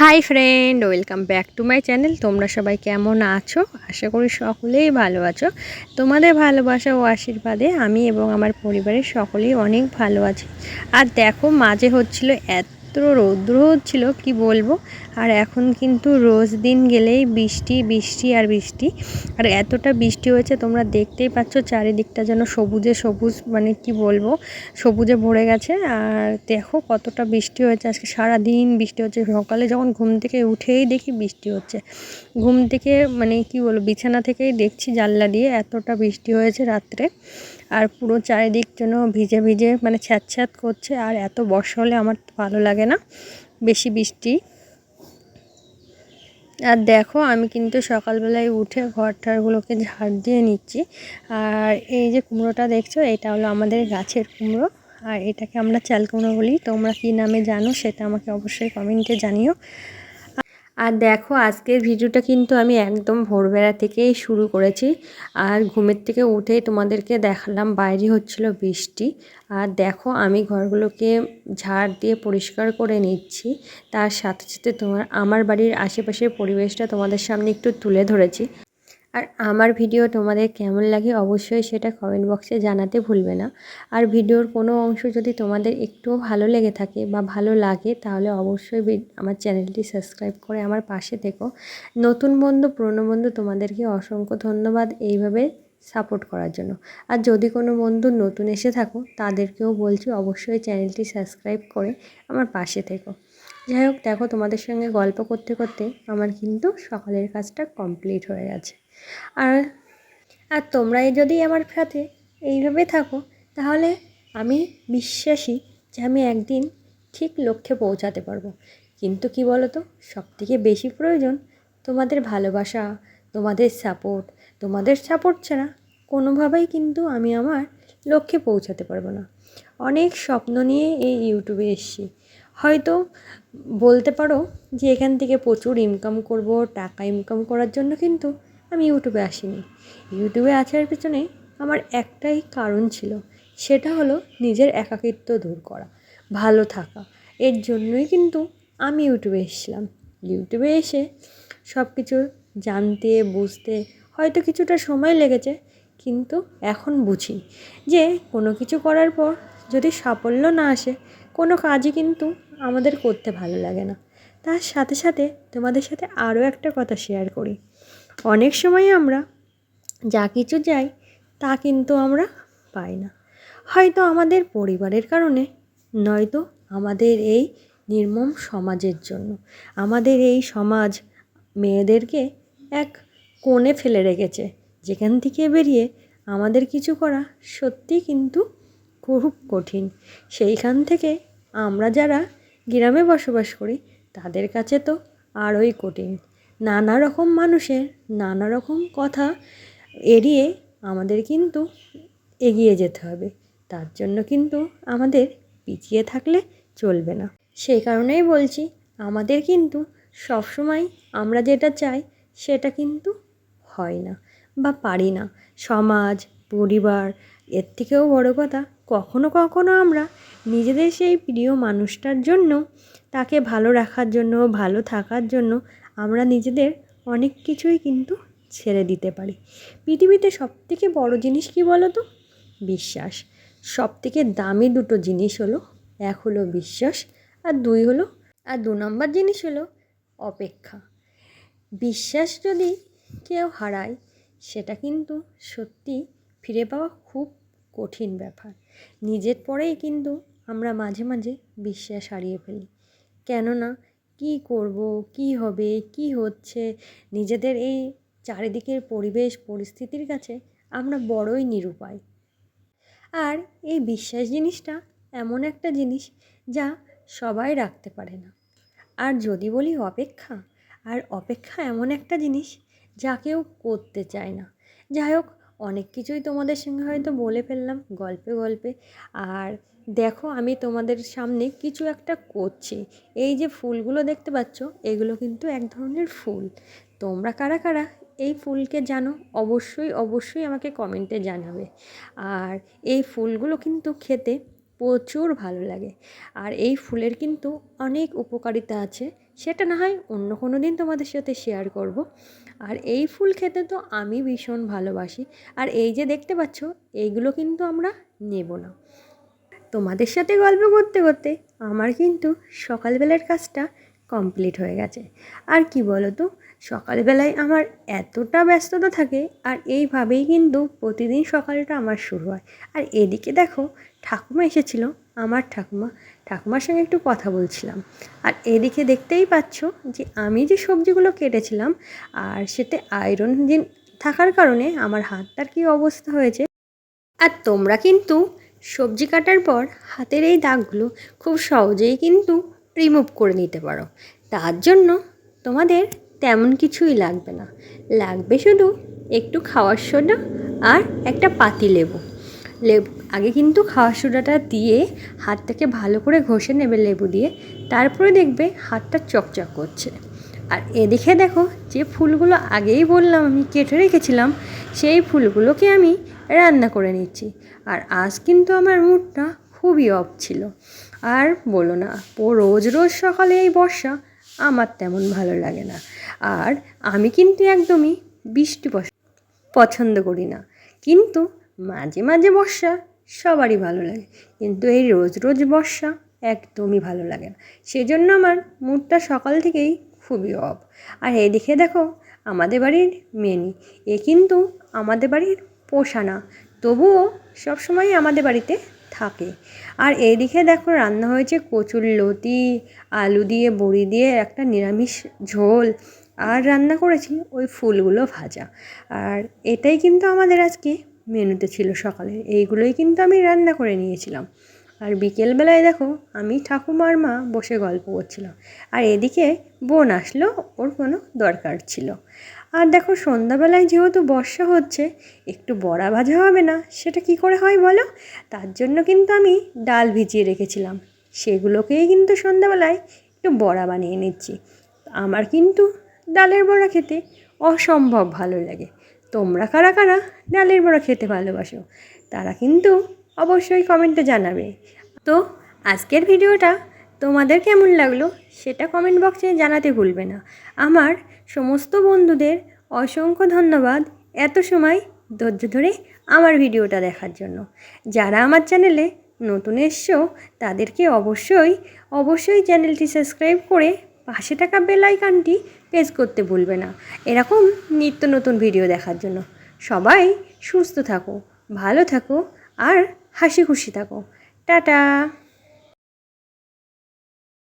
Hi friend, welcome back to my channel. তোমরা সবাই কেমন আছো? আশা করি সকলেই ভালো আছো। তোমাদের ভালোবাসা ও আশীর্বাদে আমি এবং আমার পরিবারের সকলেই অনেক ভালো আছি। আর দেখো, মাঝে হচ্ছিল এত রৌদ্র হচ্ছিল, কি বলব? আর এখন কিন্তু রোজ দিন গেলেই বৃষ্টি বৃষ্টি আর বৃষ্টি। আর এতটা বৃষ্টি হয়েছে, তোমরা দেখতেই পাচ্ছ চারিদিকটা যেন সবুজে সবুজ মানে কি বলব, সবুজে ভরে গেছে। আর দেখো কতটা বৃষ্টি হয়েছে, আজকে সারা দিন বৃষ্টি হচ্ছে। সকালে যখন ঘুম থেকে উঠেই দেখি বৃষ্টি হচ্ছে। ঘুম থেকে মানে কি বলব, বিছানা থেকেই দেখছি জানলা দিয়ে এতটা বৃষ্টি হয়েছে রাত্রে। আর পুরো চারিদিক যেন ভিজে ভিজে মানে ছ্যাঁত ছ্যাঁত করছে। আর এত বর্ষা হলে আমার ভালো লাগে না, বেশি বৃষ্টি। আর দেখো, আমি কিন্তু সকালবেলায় উঠে ঘরটারগুলোকে ঝাড় দিয়ে নিচ্ছি। আর এই যে কুমড়োটা দেখছ, এটা হলো আমাদের গাছের কুমড়ো। আর এটাকে আমরা চাল কুমড়ো বলি। তোমরা কী নামে জানো, সেটা আমাকে অবশ্যই কমেন্টে জানিও। আর দেখো, আজকের ভিডিওটা কিন্তু আমি একদম ভোরবেলা থেকেই শুরু করেছি। আর ঘুমের থেকে উঠেই তোমাদেরকে দেখালাম, বাইরে হচ্ছিল বৃষ্টি। আর দেখো, আমি ঘরগুলোকে ঝাড় দিয়ে পরিষ্কার করে নিচ্ছি। তার সাথে সাথে তোমার, আমার বাড়ির আশেপাশের পরিবেশটা তোমাদের সামনে একটু তুলে ধরেছি। আর আমার ভিডিও তোমাদের কেমন লাগে অবশ্যই সেটা কমেন্ট বক্সে জানাতে ভুলবে না। আর ভিডিওর কোনো অংশ যদি তোমাদের একটুও ভালো লেগে থাকে বা ভালো লাগে, তাহলে অবশ্যই আমার চ্যানেলটি সাবস্ক্রাইব করে আমার পাশে থেকো। নতুন বন্ধু, পুরনো বন্ধু তোমাদেরকে অসংখ্য ধন্যবাদ এইভাবে সাপোর্ট করার জন্য। আর যদি কোনো বন্ধু নতুন এসে থাকো, তাদেরকেও বলছি অবশ্যই চ্যানেলটি সাবস্ক্রাইব করে আমার পাশে থেকো। যাই হোক, দেখো তোমাদের সঙ্গে গল্প করতে করতে আমার কিন্তু সকালের কাজটা কমপ্লিট হয়ে গেছে। আর আর তোমরাই যদি আমার সাথে এইভাবে থাকো, তাহলে আমি বিশ্বাসী যে আমি একদিন ঠিক লক্ষ্যে পৌঁছাতে পারব। কিন্তু কি বলো তো সব থেকে বেশি প্রয়োজন তোমাদের ভালোবাসা, তোমাদের সাপোর্ট তোমাদের সাপোর্ট ছাড়া কোনোভাবেই কিন্তু আমি আমার লক্ষ্যে পৌঁছাতে পারব না। অনেক স্বপ্ন নিয়ে এই ইউটিউবে এসছি। হয়তো বলতে পারো যে এখান থেকে প্রচুর ইনকাম করব, টাকা ইনকাম করার জন্য কিন্তু আমি ইউটিউবে আসিনি। ইউটিউবে আসার পেছনে আমার একটাই কারণ ছিল, সেটা হলো নিজের একাকিত্ব দূর করা, ভালো থাকা। এর জন্যই কিন্তু আমি ইউটিউবে এসেছিলাম। ইউটিউবে এসে সব কিছু জানতে, বুঝতে হয়তো কিছুটা সময় লেগেছে, কিন্তু এখন বুঝি যে কোনো কিছু করার পর যদি সাফল্য না আসে, কোনো কাজই কিন্তু আমাদের করতে ভালো লাগে না। তার সাথে সাথে তোমাদের সাথে আরও একটা কথা শেয়ার করি। অনেক সময় আমরা যা কিছু যাই, তা কিন্তু আমরা পাই না। হয়তো আমাদের পরিবারের কারণে, নয়তো আমাদের এই নির্মম সমাজের জন্য। আমাদের এই সমাজ মেয়েদেরকে এক কোণে ফেলে রেখেছে। যেখান থেকে বেরিয়ে আমাদের কিছু করা সত্যি কিন্তু খুব কঠিন। সেইখান থেকে আমরা যারা গ্রামে বসবাস করি, তাদের কাছে তো আরোই কঠিন। নানা রকম মানুষের নানা রকম কথা এড়িয়ে আমাদের কিন্তু এগিয়ে যেতে হবে। তার জন্য কিন্তু আমাদের পিছিয়ে থাকলে চলবে না। সেই কারণেই বলছি, আমাদের কিন্তু সবসময় আমরা যেটা চাই সেটা কিন্তু হয় না বা পারি না। সমাজ, পরিবার, এর থেকেও বড় কথা, কখনো কখনো আমরা নিজেদের সেই প্রিয় মানুষটার জন্য, তাকে ভালো রাখার জন্য, ভালো থাকার জন্য আমরা নিজেদের অনেক কিছুই কিন্তু ছেড়ে দিতে পারি। পৃথিবীতে সবথেকে বড় জিনিস কী বলো তো বিশ্বাস। সবথেকে দামি দুটো জিনিস হলো, এক হলো বিশ্বাস আর দুই হলো, আর দু নম্বর জিনিস হলো অপেক্ষা। বিশ্বাস যদি কেউ হারায়, সেটা কিন্তু সত্যি ফিরে পাওয়া খুব কঠিন ব্যাপার। নিজের পরেই কিন্তু আমরা মাঝে মাঝে বিশ্বাস হারিয়ে ফেলি। কেননা কি করব, কি হবে, কি হচ্ছে? নিজেদের এই চারিদিকের পরিবেশ, পরিস্থিতির কাছে আমরা বড়ই নিরুপায়। আর এই বিশ্বাস জিনিসটা এমন একটা জিনিস যা সবাই রাখতে পারে না। আর যদি বলি অপেক্ষা, আর অপেক্ষা এমন একটা জিনিস যা কেউ করতে চায় না। যাই হোক অনেক কিছুই তোমাদের সঙ্গে হয়তো বলে ফেললাম গল্পে গল্পে। আর দেখো আমি তোমাদের সামনে কিছু একটা করছি। এই যে ফুলগুলো দেখতে পাচ্ছ, এগুলো কিন্তু এক ধরনের ফুল। তোমরা কারা কারা এই ফুলকে জানো, অবশ্যই অবশ্যই আমাকে কমেন্টে জানাবে। আর এই ফুলগুলো কিন্তু খেতে প্রচুর ভালো লাগে। আর এই ফুলের কিন্তু অনেক উপকারিতা আছে, সেটা না হয় অন্য কোনো দিন তোমাদের সাথে শেয়ার করব। আর এই ফুল খেতে তো আমি ভীষণ ভালোবাসি। আর এই যে দেখতে পাচ্ছ, এইগুলো কিন্তু আমরা নেব না। তোমাদের সাথে গল্প করতে করতে আমার কিন্তু সকালবেলার কাজটা কমপ্লিট হয়ে গেছে। আর কি বলো তো সকালবেলায় আমার এতটা ব্যস্ততা থাকে, আর এইভাবেই কিন্তু প্রতিদিন সকালটা আমার শুরু হয়। আর এদিকে দেখো ঠাকুমা এসেছিল, আমার ঠাকুমা। ঠাকুমার সঙ্গে একটু কথা বলছিলাম। আর এদিকে দেখতেই পাচ্ছ যে আমি যে সবজিগুলো কেটেছিলাম আর সেতে আয়রন যে থাকার কারণে আমার হাতটার কী অবস্থা হয়েছে। আর তোমরা কিন্তু সবজি কাটার পর হাতের এই দাগগুলো খুব সহজেই কিন্তু রিমুভ করে নিতে পারো। তার জন্য তোমাদের তেমন কিছুই লাগবে না। লাগবে শুধু একটু খাওয়ার সোডা আর একটা পাতি লেবু। লেবু আগে কিন্তু খাওয়ার সোডাটা দিয়ে হাতটাকে ভালো করে ঘষে নেবে লেবু দিয়ে, তারপরে দেখবে হাতটা চকচক করছে। আর এদিকে দেখো, যে ফুলগুলো আগেই বললাম আমি কেটে রেখেছিলাম, সেই ফুলগুলোকে আমি রান্না করে নিচ্ছি। আর আজ কিন্তু আমার মুডটা খুবই অফ ছিল। আর বলো না রোজ রোজ সকালে এই বর্ষা আমার তেমন ভালো লাগে না। আর আমি কিন্তু একদমই বৃষ্টি পছ- পছন্দ করি না। কিন্তু মাঝে মাঝে বর্ষা সবারই ভালো লাগে। কিন্তু এই রোজ রোজ বর্ষা একদমই ভালো লাগে না। সেজন্য আমার মুডটা সকাল থেকেই খুবই অফ। আর এদিকে দেখো, আমাদের বাড়ির মেনি, এ কিন্তু আমাদের বাড়ির পোষা না, তবুও সবসময় আমাদের বাড়িতে থাকে। আর এইদিকে দেখো, রান্না হয়েছে কচুর লতি, আলু দিয়ে, বড়ি দিয়ে, একটা নিরামিষ ঝোল, আর রান্না করেছি ওই ফুলগুলো ভাজা। আর এটাই কিন্তু আমাদের আজকে মেনুতে ছিল সকালে। এইগুলোই কিন্তু আমি রান্না করে নিয়েছিলাম। আর বিকেলবেলায় দেখো, আমি ঠাকুমার মা বসে গল্প করছিলাম আর এদিকে বোন আসলো, ওর কোনো দরকার ছিল। আর দেখো, সন্ধ্যাবেলায় যেহেতু বর্ষা হচ্ছে, একটু বড়া ভাজা হবে না, সেটা কি করে হয় বলো? তার জন্য কিন্তু আমি ডাল ভিজিয়ে রেখেছিলাম। সেগুলোকেই কিন্তু সন্ধ্যাবেলায় একটু বড়া বানিয়ে নিচ্ছি। আমার কিন্তু ডালের বড়া খেতে অসম্ভব ভালো লাগে। তোমরা কারা কারা ডালের বড়া খেতে ভালোবাসো, তারা কিন্তু অবশ্যই কমেন্টে জানাবে। তো আজকের ভিডিওটা তোমাদের কেমন লাগল সেটা কমেন্ট বক্সে জানাতে ভুলবে না। আমার সমস্ত বন্ধুদের অসংখ্য ধন্যবাদ এত সময় ধৈর্য ধরে আমার ভিডিওটা দেখার জন্য। যারা আমার চ্যানেলে নতুন এসছো, তাদেরকে অবশ্যই অবশ্যই চ্যানেলটি সাবস্ক্রাইব করে পাশে থাকা বেল আইকনটি প্রেস করতে ভুলবে না। এরকম নিত্য নতুন ভিডিও দেখার জন্য। সবাই সুস্থ থাকো, ভালো থাকো আর হাসি খুশি থাকো। টাটা!